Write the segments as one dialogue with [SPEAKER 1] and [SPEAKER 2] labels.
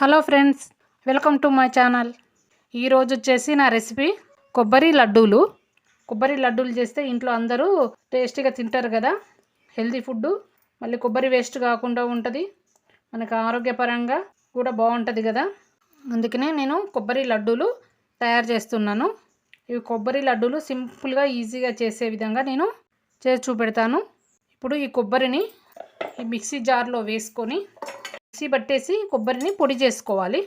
[SPEAKER 1] Hello friends welcome to my channel. ఈరోజు వచ్చేసి నా రెసిపీ కొబ్బరి లడ్డూలు. కొబ్బరి లడ్డూలు చేస్తే ఇంట్లో అందరూ టేస్టీగా తింటారు కదా హెల్తీ ఫుడ్ మళ్ళీ కొబ్బరి వేస్ట్ కాకుండా ఉంటుంది మనకు ఆరోగ్యపరంగా కూడా బాగుంటుంది కదా. అందుకనే నేను కొబ్బరి లడ్డూలు తయారు చేస్తున్నాను. ఇవి కొబ్బరి లడ్డూలు సింపుల్గా ఈజీగా చేసే విధంగా నేను చేసి చూపెడతాను. ఇప్పుడు ఈ కొబ్బరిని ఈ మిక్సీ జార్లో వేసుకొని మిక్సీ పట్టేసి కొబ్బరిని పొడి చేసుకోవాలి.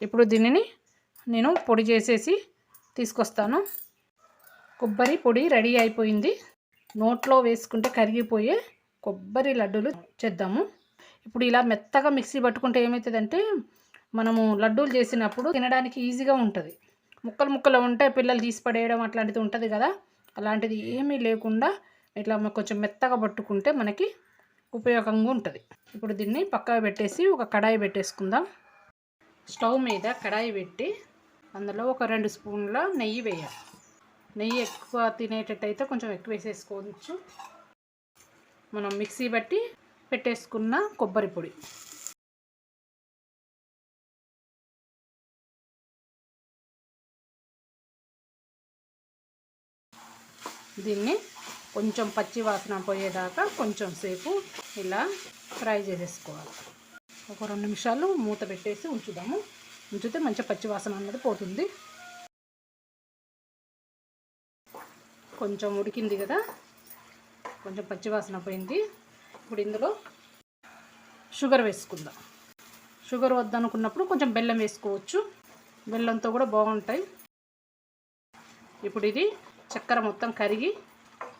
[SPEAKER 1] ఇప్పుడు దీనిని నేను పొడి చేసేసి తీసుకొస్తాను. కొబ్బరి పొడి రెడీ అయిపోయింది. నోట్లో వేసుకుంటే కరిగిపోయే కొబ్బరి లడ్డూలు చేద్దాము. ఇప్పుడు ఇలా మెత్తగా మిక్సీ పట్టుకుంటే ఏమవుతుందంటే మనము లడ్డూలు చేసినప్పుడు తినడానికి ఈజీగా ఉంటుంది. ముక్కలు ముక్కలు ఉంటే పిల్లలు తీసి పడేయడం అట్లాంటిది ఉంటుంది కదా. అలాంటిది ఏమీ లేకుండా ఇట్లా కొంచెం మెత్తగా పట్టుకుంటే మనకి ఉపయోగంగా ఉంటుంది. ఇప్పుడు దీన్ని పక్కకు పెట్టేసి ఒక కడాయి పెట్టేసుకుందాం. స్టవ్ మీద కడాయి పెట్టి అందులో ఒక రెండు స్పూన్ల నెయ్యి వేయాలి. నెయ్యి ఎక్కువ తినేటట్టయితే కొంచెం ఎక్కువ వేసేసుకోవచ్చు. మనం మిక్సీ బట్టి పెట్టేసుకున్న కొబ్బరి పొడి. దీన్ని కొంచెం పచ్చి వాసన పోయేదాకా కొంచెం సేపు ఇలా ఫ్రై చేసేసుకోవాలి. ఒక రెండు నిమిషాలు మూత పెట్టేసి ఉంచుదాము. ఉంచితే మంచి పచ్చి వాసన అన్నది పోతుంది. కొంచెం ఉడికింది కదా? కొంచెం పచ్చి వాసన పోయింది. ఇప్పుడు ఇందులో షుగర్ వేసుకుందాం. షుగర్ వద్దనుకున్నప్పుడు కొంచెం బెల్లం వేసుకోవచ్చు. బెల్లంతో కూడా బాగుంటాయి. ఇప్పుడు ఇది చక్కెర మొత్తం కరిగి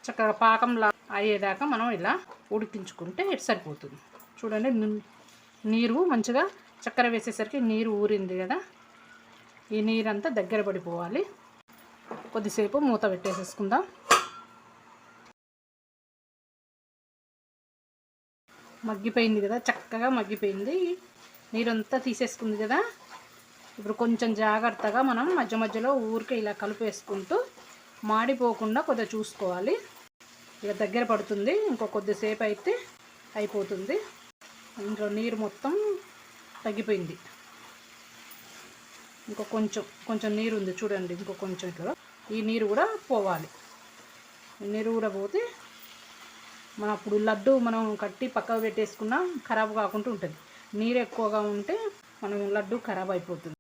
[SPEAKER 1] చక్కగా పాకంలా అయ్యేదాకా మనం ఇలా ఉడికించుకుంటే సరిపోతుంది. చూడండి నీరు మంచిగా చక్కెర వేసేసరికి నీరు ఊరింది కదా. ఈ నీరంతా దగ్గర పడిపోవాలి. కొద్దిసేపు మూత పెట్టేసేసుకుందాం. మగ్గిపోయింది కదా చక్కగా మగ్గిపోయింది. నీరంతా తీసేసుకుంది కదా. ఇప్పుడు కొంచెం జాగ్రత్తగా మనం మధ్య మధ్యలో ఊరికే ఇలా కలిపేసుకుంటూ మాడిపోకుండా కొద్దిగా చూసుకోవాలి. ఇక దగ్గర పడుతుంది. ఇంకో కొద్దిసేపు అయితే అయిపోతుంది. ఇంట్లో నీరు మొత్తం తగ్గిపోయింది. ఇంకో కొంచెం కొంచెం నీరు ఉంది చూడండి. ఇంకో కొంచెం ఇట్లా ఈ నీరు కూడా పోవాలి. నీరు కూడా పోతే మన అప్పుడు లడ్డు మనం కట్టి పక్కకు పెట్టేసుకున్నా ఖరాబ్ కాకుండా ఉంటుంది. నీరు ఎక్కువగా ఉంటే మనం లడ్డు ఖరాబ్ అయిపోతుంది.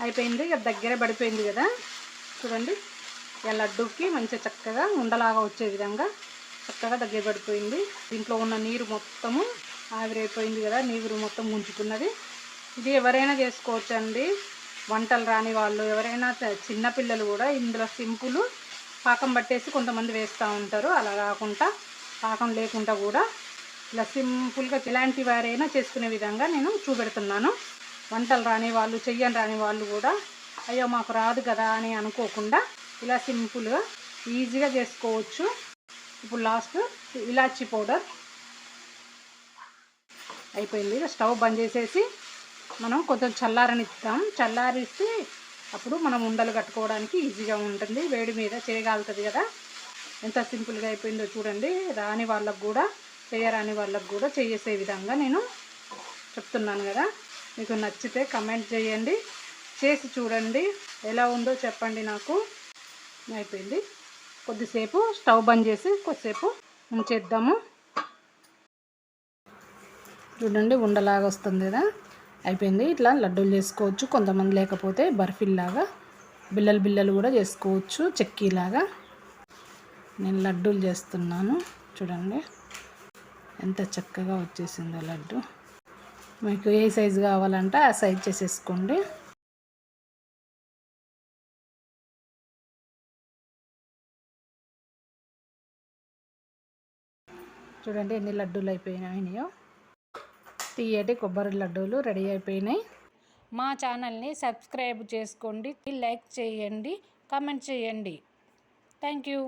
[SPEAKER 1] అయిపోయింది ఇక దగ్గర పడిపోయింది కదా. చూడండి ఇక లడ్డూకి మంచిగా చక్కగా ఉండలాగా వచ్చే విధంగా చక్కగా దగ్గర పడిపోయింది. దీంట్లో ఉన్న నీరు మొత్తము ఆవిరైపోయింది కదా నీరు మొత్తం ముంచుకున్నది. ఇది ఎవరైనా చేసుకోవచ్చు అండి. వంటలు రాని వాళ్ళు ఎవరైనా చిన్నపిల్లలు కూడా ఇందులో సింపుల్ పాకం పట్టేసి కొంతమంది వేస్తూ ఉంటారు. అలా కాకుండా పాకం లేకుండా కూడా ఇలా సింపుల్గా ఇలాంటి వారైనా చేసుకునే విధంగా నేను చూపెడుతున్నాను. వంటలు రాని వాళ్ళు చెయ్యని రాని వాళ్ళు కూడా అయ్యో మాకు రాదు కదా అని అనుకోకుండా ఇలా సింపుల్గా ఈజీగా చేసుకోవచ్చు. ఇప్పుడు లాస్ట్ ఇలాచీ పౌడర్. అయిపోయింది. స్టవ్ బంద్ చేసేసి మనం కొంచెం చల్లారనిస్తాం చల్లారిస్తే అప్పుడు మనం ఉండలు కట్టుకోవడానికి ఈజీగా ఉంటుంది. వేడి మీద చేయగలుగుతుంది కదా. ఎంత సింపుల్గా అయిపోయిందో చూడండి. రాని వాళ్ళకు కూడా చేయరాని వాళ్ళకు కూడా చేసే విధంగా నేను చెప్తున్నాను కదా. మీకు నచ్చితే కమెంట్ చేయండి. చేసి చూడండి. ఎలా ఉందో చెప్పండి నాకు. అయిపోయింది. కొద్దిసేపు స్టవ్ బంద్ చేసి కొద్దిసేపు ఉంచేద్దాము. చూడండి ఉండలాగా వస్తుంది కదా. అయిపోయింది. ఇట్లా లడ్డూలు చేసుకోవచ్చు. కొంతమంది లేకపోతే బర్ఫీల్లాగా బిల్లలు బిల్లలు కూడా చేసుకోవచ్చు. చెక్కీలాగా. నేను లడ్డూలు చేస్తున్నాను. చూడండి. ఎంత చక్కగా వచ్చేసిందో లడ్డు. మీకు ఏ సైజు కావాలంటే ఆ సైజ్ చేసేసుకోండి. చూడండి ఎన్ని లడ్డూలు అయిపోయినాయో తీయటి కొబ్బరి లడ్డూలు రెడీ అయిపోయినాయి. మా ఛానల్ని సబ్స్క్రైబ్ చేసుకోండి లైక్ చేయండి కామెంట్ చేయండి. Thank you.